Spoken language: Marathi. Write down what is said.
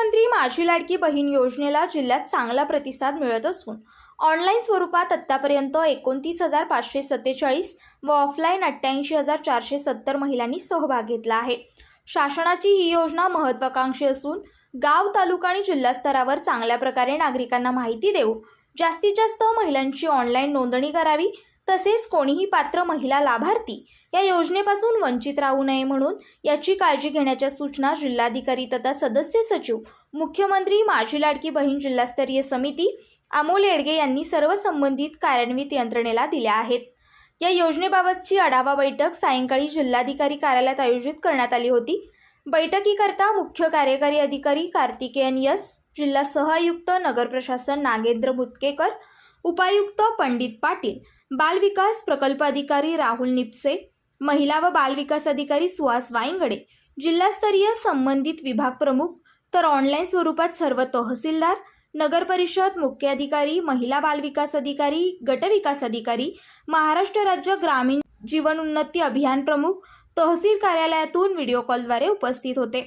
मुख्यमंत्री माझी लाडकी बहीण योजनेला जिल्ह्यात चांगला प्रतिसाद मिळत असून ऑनलाईन स्वरूपात आत्तापर्यंत एकोणतीस हजार पाचशे सत्तेचाळीस व ऑफलाईन अठ्ठ्याऐंशी हजार चारशे सत्तर महिलांनी सहभाग घेतला आहे. शासनाची ही योजना महत्त्वाकांक्षी असून गाव तालुका आणि जिल्हा स्तरावर चांगल्या प्रकारे नागरिकांना माहिती देऊ जास्तीत जास्त महिलांची ऑनलाईन नोंदणी करावी तसेच कोणीही पात्र महिला लाभार्थी या योजनेपासून वंचित राहू नये म्हणून याची काळजी घेण्याच्या सूचना जिल्हाधिकारी तथा सदस्य सचिव मुख्यमंत्री माझी लाडकी बहीण जिल्हास्तरीय समिती अमोल येडगे यांनी सर्व संबंधित कार्यान्वित यंत्रणेला दिल्या आहेत. या योजनेबाबतची आढावा बैठक सायंकाळी जिल्हाधिकारी कार्यालयात आयोजित करण्यात आली होती. बैठकीकरता मुख्य कार्यकारी अधिकारी कार्तिकेयन यस जिल्हा सहआयुक्त नगर प्रशासन नागेंद्र मुतकेकर उपायुक्त पंडित पाटील बालविकास प्रकल्प अधिकारी राहुल निपसे महिला व बालविकास अधिकारी सुहास वायंगडे जिल्हास्तरीय संबंधित विभाग प्रमुख तर ऑनलाईन स्वरूपात सर्व तहसीलदार नगर परिषद मुख्य अधिकारी महिला बालविकास अधिकारी गटविकास अधिकारी महाराष्ट्र राज्य ग्रामीण जीवन उन्नती अभियान प्रमुख तहसील कार्यालयातून व्हिडिओ कॉलद्वारे उपस्थित होते.